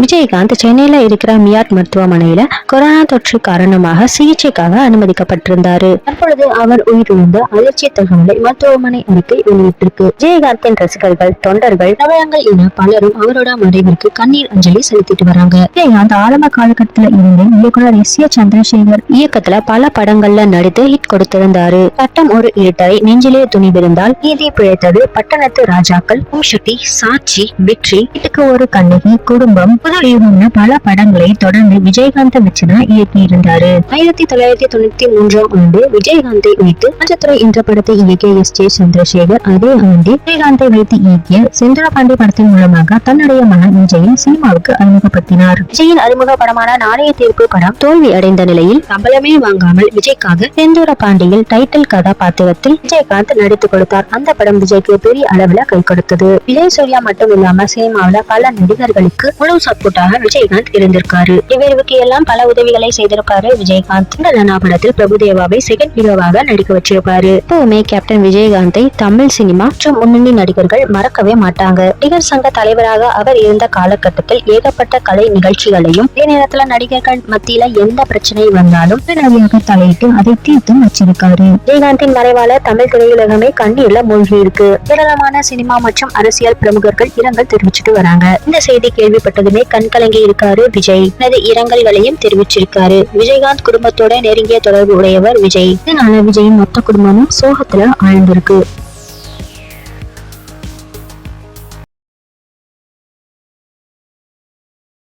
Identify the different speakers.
Speaker 1: விஜயகாந்த் சென்னையில இருக்கிற மியாட் மருத்துவமனையில கொரோனா தொற்று காரணமாக சிகிச்சைக்காக அனுமதிக்கப்பட்டிருந்தாரு. தற்பொழுது அவர் உயிரிழந்த அதிர்ச்சி தகவலை மருத்துவமனை அறிக்கை வெளியிட்டிருக்கு. விஜயகாந்தின் ரசிகர்கள் தொண்டர்கள் பிரபலங்கள் என பலரும் அவரோட மறைவிற்கு கண்ணீர் அஞ்சலி செலுத்திட்டு வராங்க. விஜயகாந்த் ஆரம்ப காலகட்டத்தில் இருந்து இயக்குனர் எஸ். ஏ. சந்திரசேகர் இயக்கத்துல பல படங்கள்ல நடித்து ஹிட் கொடுத்திருந்தாரு. பட்டம் ஒரு இருட்டரை நெஞ்சிலே துணிவிருந்தால் நீதி பிழைத்தது பட்டணத்து ராஜாக்கள் ஓம் சாட்சி வெற்றி வீட்டுக்கு ஒரு கண்ணகி குடும்பம் புது யுகம்னு பல படங்களை தொடர்ந்து விஜயகாந்த் வச்சுதான் இயக்கி இருந்தாரு ஆயிரத்தி தொள்ளாயிரத்தி தொண்ணூத்தி மூன்றாம் ஆண்டு விஜயகாந்தை வைத்து ராஜதுரை என்ற படத்தை இயக்கிய எஸ் ஜே சந்திரசேகர் அதே ஆண்டு விஜயகாந்தை வைத்து இயக்கிய செந்திரபாண்டி படத்தின் மூலமாக தன்னுடைய மகன் விஜயை சினிமாவுக்கு அறிமுகப்படுத்தினார். விஜயின் அறிமுக படமான நாணய தீர்ப்பு படம் தோல்வி அடைந்த நிலையில் சம்பளமே வாங்காமல் விஜய்க்காக செந்தூர பாண்டியில் டைட்டில் கதாபாத்திரத்தில் விஜயகாந்த் நடித்துக் கொடுத்தார். அந்த படம் விஜய்க்கு பெரிய அளவுல கை கொடுத்தது. விஜய் சூர்யா மட்டும் இல்லாம சினிமாவில பல நடிகர்களுக்கு முழு சப்போர்ட்டாக விஜயகாந்த் இருந்திருக்காரு. இவருக்கு எல்லாம் பல உதவிகளை செய்திருக்காரு. விஜயகாந்த் இந்த லனா படத்தில் பிரபுதேவாவை செகண்ட் ஹீரோவாக நடிக்க வச்சிருப்பாரு. எப்பவுமே கேப்டன் விஜயகாந்தை தமிழ் சினிமா மற்றும் முன்னணி நடிகர்கள் மறக்கவே மாட்டாங்க. நடிகர் சங்க தலைவராக அவர் இருந்த காலகட்டத்தில் ஏகப்பட்ட கலை நிகழ்ச்சிகளையும் அதே நேரத்துல நடிகர்கள் மத்தியில எந்த பிரச்சனை வந்தாலும் உடனடியாக தலையிட்டு அதை தீர்த்தும் வச்சிருக்காரு. விஜயகாந்தின் மறைவால தமிழ் திரையுலகமே கண்ணீர்ல மூழ்கி இருக்கு. ஏராளமான சினிமா மற்றும் அரசியல் பிரமுகர்கள் இரங்கல் தெரிவிச்சுட்டு வராங்க. இந்த செய்தி கேள்விப்பட்டதுமே கண்கலங்கி இருக்காரு விஜய். தனது இரங்கல்களையும் தெரிவிச்சிருக்காரு. விஜயகாந்த் குடும்பத்தோட நெருங்கிய தொடர்பு உடையவர் விஜய். இதனால விஜயின் மொத்த குடும்பமும் சோகத்துல ஆழ்ந்திருக்கு.